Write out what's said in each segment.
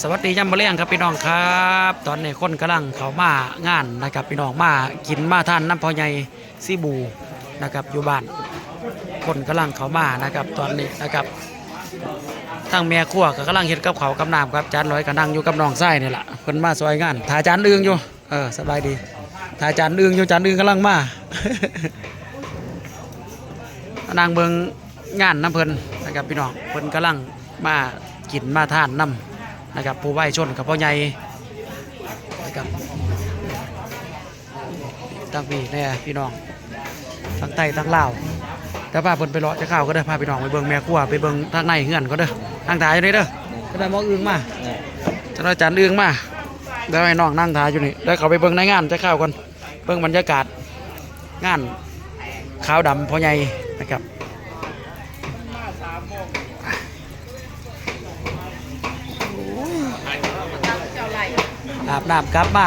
สวัสดียามมะเลี้ยงครับพี่น้องครับ ตอนนี้คนกำลังเขามางานนะครับพี่น้องมากินมาท่านน้ำพอใหญ่ซีบูนะครับอยู่บ้าน คนกำลังเขามานะครับตอนนี้นะครับทั้งแม่ครัวก็กำลังเฮ็ดกับเขากับน้ำครับจานร้อยก็นั่งอยู่กับน้องไส้นี่แหละเพิ่นมาซอยงานถ่ายจานอึงอยู่เออสบายดีถ่ายจานอึงอยู่จานอึงกำลังมานางเบิงงานน้ำเพิ่นนะครับพี่น้องเพิ่นกำลังมากินมาท่านน้ำ นะครับผู้ไหว้ชนกับพ่อใหญ่นะครับตั้งพี่แน่พี่น้องทั้งไต้ทั้งลาวแต่พาเพิ่นไปเลาะจะข้าวก็เด้พาพี่น้องไปเบิ่งแม่ครัวไปเบิ่งทางในเฮือนก็เด้อทางถ่ายอยู่นี่เด้อก็ได้มออึ้งมาจะได้จานอึ้งมาเดี๋ยวให้น้องนั่งถ่ายอยู่นี่เดี๋ยวเขาไปเบิ่งในงานจะข้าวก่อนเบิ่งบรรยากาศงานขาวดำพ่อใหญ่นะครับ อาบน้ำกลับมา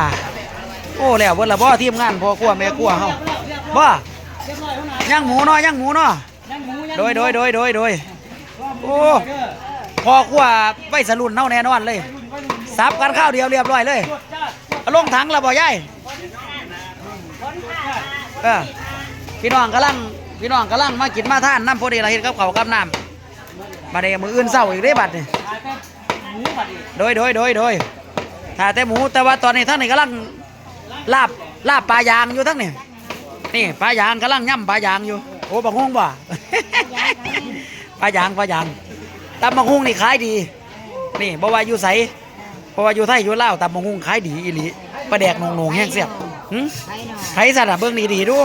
โอ้แล้วเบิ่นละบ่ทีมงานพ่อครัวแม่ครัวเฮาบ่ย่างหมูเนาะย่างหมูเนาะโดยโดยโดยโดยโดยโอ้พ่อครัวไว้สรุนเฮาแน่นอนเลยสับกันข้าวเดียวเรียบร้อยเลยเอาลงถังล้วบ่ยายเออพี่น้องกำลังพี่น้องกำลังมากินมาทานน้ำโพดีเราเห็นกับเขาวกับน้ำมาเดมืออื่นเศร้าอีกได้บัดนี่โดยโดยโดยโดย ถ้าแต่หมูแต่ว่าตอนนี้ท่านนี่กำลังลาบลาบปลายางอยู่ทั้งนี่นี่ปลายางกำลังย่ำปลายางอยู่ โอ้บักฮุ้งบ่ปลายางปลายางตำบักฮุ้งนี่ขายดี นี่บ่ว่าอยู่ใสบ่ว่าอยู่ไทยอยู่ลาวตำบักฮุ้งขายดีอีหลีปลาแดกนงๆแห้งเสียบหึไปหน่อยไผสัตว์อะเบิ่งดีๆดู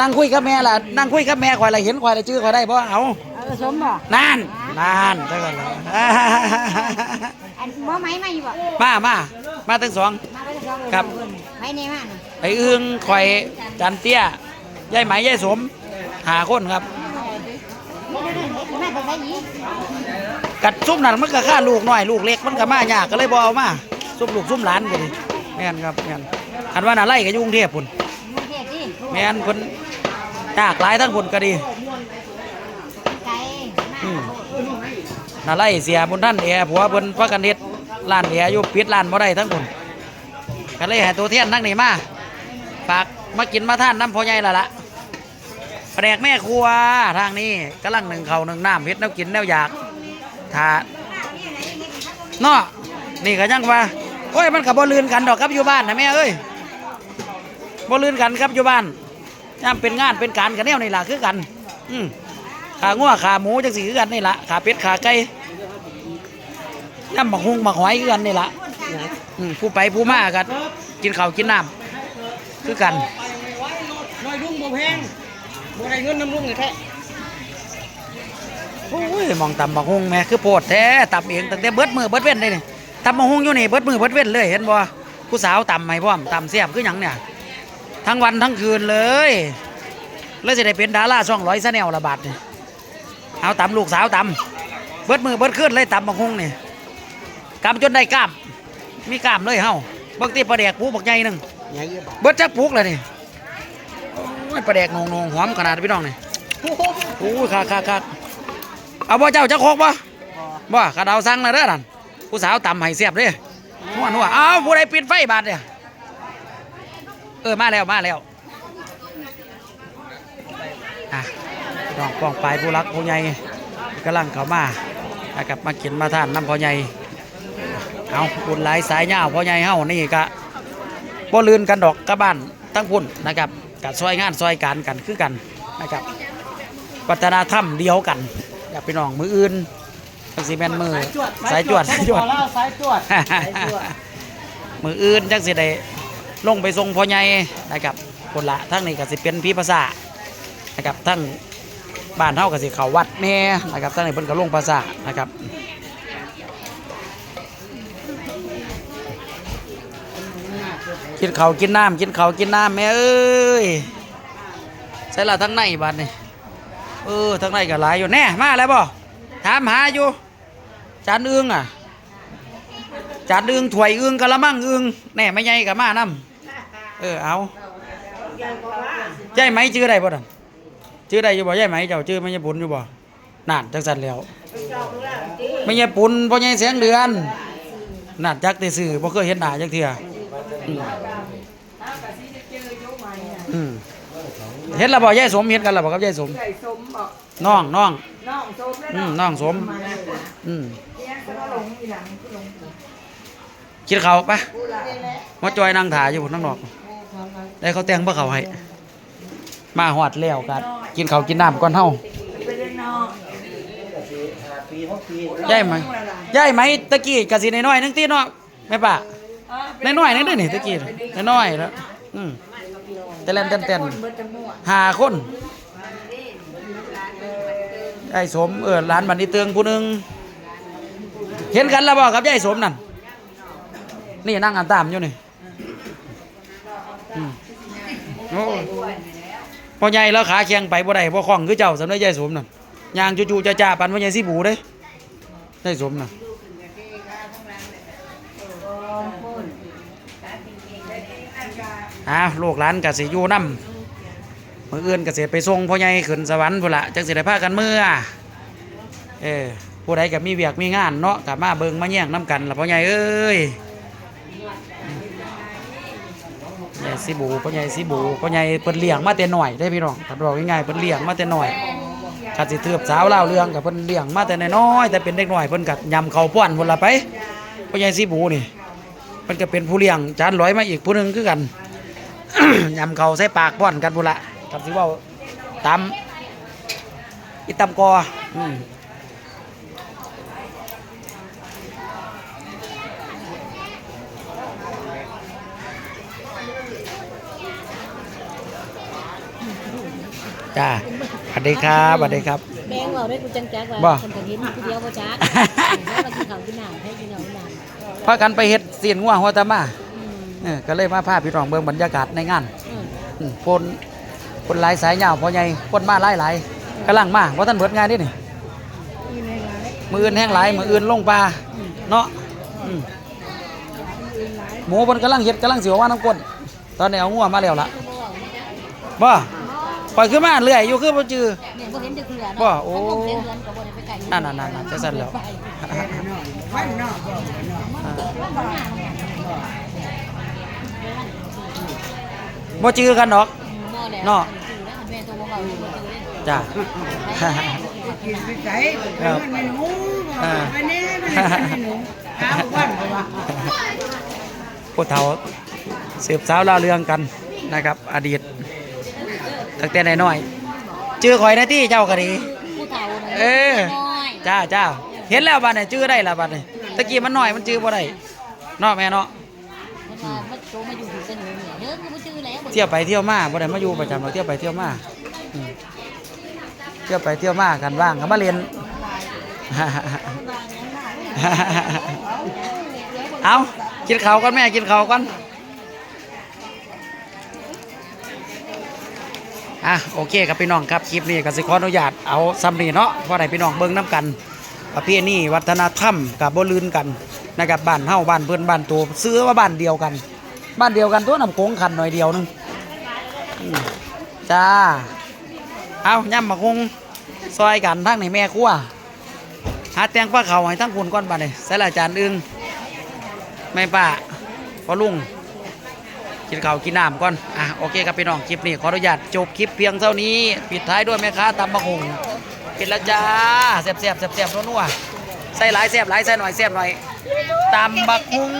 นั่งคุยกับแม่ล่ะนั่งคุยกับแม่ข่อยละเห็นข่อยละชื่อข่อยได้บ่เอาเอาสมบ่นานนานจังกันแล้วอัน บ่ไหมมาอยู่บ่มามามาทั้งสอง มาไปสองครับไปในมาน่ะไอ้อึ้งข่อยจันเตี้ยยายไหมยายสม หาคนครับ มาไปใส่ยีกัดซุ่มนั่นมันก็ค่าลูกน้อยลูกเล็กมันก็มายากก็เลยบ่เอามาซุ่มลูกซุ่มหลานก็ดิแม่นครับแม่นคันว่าน่ะไล่ก็อยู่กรุงเทพพุ่นมึงเทศดิแม่นคนยากหลายทั้งพุ่นก็ดีไก่อืมน่าไล่เสียบนท่านแอร์ผัวเพิ่นพักกันเฮ็ด ร้านแอร์อยู่ปิดร้านบ่ได้ทั้งคนก็เลยให้ตัวเทียนทั้งนี้มาฝากมากินมาท่านน้ำพอใหญ่ละละแผนกแม่ครัวทางนี้กำลังหนึ่งเขาหนึ่งน้ำเฮ็ดแนวกินแนวอยากถ้าเนาะนี่ก็ยังว่าโอ้ยมันกับบ่ลืนกันดอกครับอยู่บ้านนะแม่เอ้ยบ่ลืนกันครับอยู่บ้านย่ามเป็นงานเป็นการกันแนวนี่ล่ะคือกัน อืมขางัวขาหมูจังสี่คือกันนี่ละขาเป็ดขาไก่ ย่ำหมักฮุงหมักหอยคือกันนี่ละอืมผู้ไปผู้มากันกินข้าวกินน้ำคือกันน้อยลุงบ่แพงบ่ได้เงินน้ำลุงเลยแท้โอ้ยมองตำหมักฮุงแม่คือโพดแท้ตำเองตั้งแต่เบิดมือเบิดเว้นเลยนี่ตำหมักฮุงอยู่นี่เบิดมือเบิดเว้นเลยเห็นบ่ผู้สาวตำให้พร้อมตำเสียบคือหยังเนี่ยทั้งวันทั้งคืนเลย แล้วจะได้เป็นดาราช่องร้อยซะแนวละบาทนี่เอาตำลูกสาวตำเบิดมือเบิดคืนเลยตำหมักฮุงนี่ กำจนได้กล้าม มีกล้ามเลยเฮาบางทีปลาแดกปูบักใหญ่หนึ่งใหญ่เยอะเบิดจักปุกเลยนี่โอ้ยปลาแดกนงนงๆหอมขนาดพี่น้องนี่โอ้ยคักคักคักเอาบ่เจ้าจะโคกบ่บ่กระดาวสั่งนะเด้อนั่นผู้สาวตำให้เสียบเด้อนัวนัวเอาผู้ใดปิดไฟบาดเนี่ยเออมาแล้วมาแล้วอะพี่น้องป้องปลายผู้รักผู้ใหญ่กำลังเข้ามานะครับมากินมาทานน้ำพ่อใหญ่ เอาบุญหลายสายยาพ่อใหญ่เฮานี่กะบ่ลืนกันดอกกะบ้านทั้งพุ่นนะครับกัซอยงานซอยการกันคือกันนะครับวัฒนธรรมเดียวกันอยากไปน้องมืออื่นจังสิแมนมือสายจวดสายจวดสายจวดมืออื่นจังสิได้ลงไปทรงพ่อใหญ่นะครับคนละทั้งนี้ก็สิเป็นพี่ภาษานะครับทั้งบ้านเฮาก็สิเขาวัดแน่นะครับทั้งนี้เพิ่นก็ลงภาษานะครับ กินเขากินน้ำกินเขากินน้ำแม่เอ้ยใช่ละทั้งในบัดนี่เออทั้งในก็หลายอยู่แน่มาแล้วบ่ถามหาอยู่จานอึ้งอะจานอึ้งถ้วยอึ้งกะละมังอึ้งแน่ไม่ใหญ่กับมานํเออเอาใจไหมชื่อได้บ่ดันชื่อได้อยู่บ่ใจไหมเจ้าชื่อไม่ใช่ปุ่นอยู่บ่นานจังสันแล้วไม่ใช่ปุ่นพ่อใหญ่เสียงเดือนนั่นจักต่สื่อบ่เคยเห็นหน้าจักเทื่อ อืมอืมเห็นแล้วบ่ยายสมเห็นกันแล้วบ่กับยายสมใส่สมบอกน้องน้องน้องสมแล้วอืมเนาะน้องสมมาแล้วอืมเนี่ยก็ลงอีหลังก็ลงกินข้าวปะกูละมาจอยนั่งถ่ายอยู่นั่งนอกได้เขาแต่งบ่เขาให้มาฮอดแล้วกันกินข้าวกินน้ำก่อนเฮาไปเล่นนอกย้ายไหมย้ายไหมตะกี้กะสิน้อยๆนึงติเนาะแม่ป้า น้อยๆนึงเด้อนี่ตะกี้น้อยๆแล้วอืมแต่เล่นเต้นเบิดจังหวะๆห้าคนไอ้สมเออหลานบันอีเตืองผู้หนึงเห็นกันแล้วบ่กับยายสมนั่นนี่นั่งอ่านตามอยู่นี่โอ้พ่อใหญ่แล้วขาแข็งไปบ่ได้บ่คล่องคือเจ้าสำนักยายสมนั่นยางจู่ๆจ้าปันพ่อใหญ่สิบูเด้ยายสมน่ะ อ้าวลูกหลานก็สิอยู่นำมื้ออื่นก็สิไปส่งพ่อใหญ่ขึ้นสวรรค์พุ่นละจังสิได้พากันเมื่อเออผู้ใดก็มีเวียกมีงานเนาะก็มาเบิงมาแย่งนํกันละพ่อใหญ่เอ้ยใหญ่สิบูพ่อใหญ่สิบูพ่อใหญ่เพิ่นเลี้ยงมาแต่น้อยได้พี่น้องถ้าบอกง่ายๆเพิ่นเลี้ยงมาแต่น้อยคันสิเทือบสาวเล่าเรื่องกับเพิ่นเลี้ยงมาแต่น้อยแต่เป็นเด็กหน้อยเพิ่นก็ยำเขาป้อนพุ่นละไปพ่อใหญ่สิบูนี่เพิ่นก็เป็นผู้เลี้ยงจานร้อยมาอีกผู้หนึ่งคือกัน ยำข้าวใส่ปากป้อนกันพุ่นละกับสิเว้าตามอีตำกออืมจ้าสวัสดีครับสวัสดีครับแบงเราได้กูจังจักบ่ว่าคนคนนี้กูเดียวบ่จักแล้วมากินข้าวกินน้ำให้กินข้าวกินน้ำพากันไปเฮ็ดเสียนงัวหัวตะมาอืม เออก็เลยมาพาพี่น้องเบิ่งบรรยากาศในงานอืมอืมคนคนหลายสายยาวพอใหญ่คนมาหลายหลายกำลังมาว่าท่านเบิดงานนี่นี่มืออื่นแห้งหลายมืออื่นลงปลาเนาะอืมหมูเพิ่นกำลังเฮ็ดกำลังสิว่าน้ำก้นตอนนี้เอางัวมาแล้วล่ะบ่ปล่อยขึ้นมาเรื่อยอยู่คือบ่จือ เนี่ยบ่เห็นจะเกลือบ่โอ้ถ้าผมเห็นเกลือก็บ่ได้ไปไกลนั่นนั่นนั่นนั่นจังซั่นแล้วฟันนอกบ่บ่ จือกันดอก บ่แล้วเนาะแม่ตัวบ่เบาอยู่บ่เจอเลยจ้ะ กินไปใส่ไปเงินไม่หนูไปแน่ไปไม่หนูข้าววันบ่ว่าผู้เฒ่าสืบสาวเล่าวเรื่องกันนะครับ อดีตตั้งแต่น้อยๆชื่อข่อยหนะที่เจ้าก็ดี ผู้เฒ่าน่ะเออ น้อยจ้าจ้าเห็นแล้วบัดนี้ชื่อได้ละบัดนี้ตะกี้มันน้อยมันชื่อบ่ได้เนาะแม่เนาะ เที่ยวไปเที่ยวมาบ่ได้มาอยู่ประจำเราเที่ยวไปเที่ยวมาอืมเที่ยวไปเที่ยวมากันว่างก็มาเรียน เอากินข้าวก่อนแม่กินข้าวก่อนอะโอเคครับพี่น้องครับคลิปนี้ก็สิขออนุญาตเอาซ้ำนี่เนาะเพราะไหนพี่น้องเบิ่งน้ำกันประเพณีวัฒนธรรมกับบ่ลืนกันนะครับบ้านเฮาบ้านเพื่อนบ้านตัวซื้อว่าบ้านเดียวกัน บ้านเดียวกันตัวน้ำโขงขันหน่อยเดียวนึงจ้า เอาย่ำมาคงซอยกันทั้งในแม่ครัวหาแตงปลาเขาให้ทั้งคุณก้อนบาดนี่ใส่ละจานอึงไม่ป้าพอลุงกินข้าวกินน้ำก่อน อะโอเคครับพี่น้องคลิปนี้ขออนุญาตจบคลิปเพียงเท่านี้ ปิดท้ายด้วยแม่ค้าตำมะฮงกินละจ้าแซ่บแซ่บแซ่บแซ่บนัวๆใส่หลายแซ่บหลายใส่หน่อยแซ่บหน่อยตำบักฮุง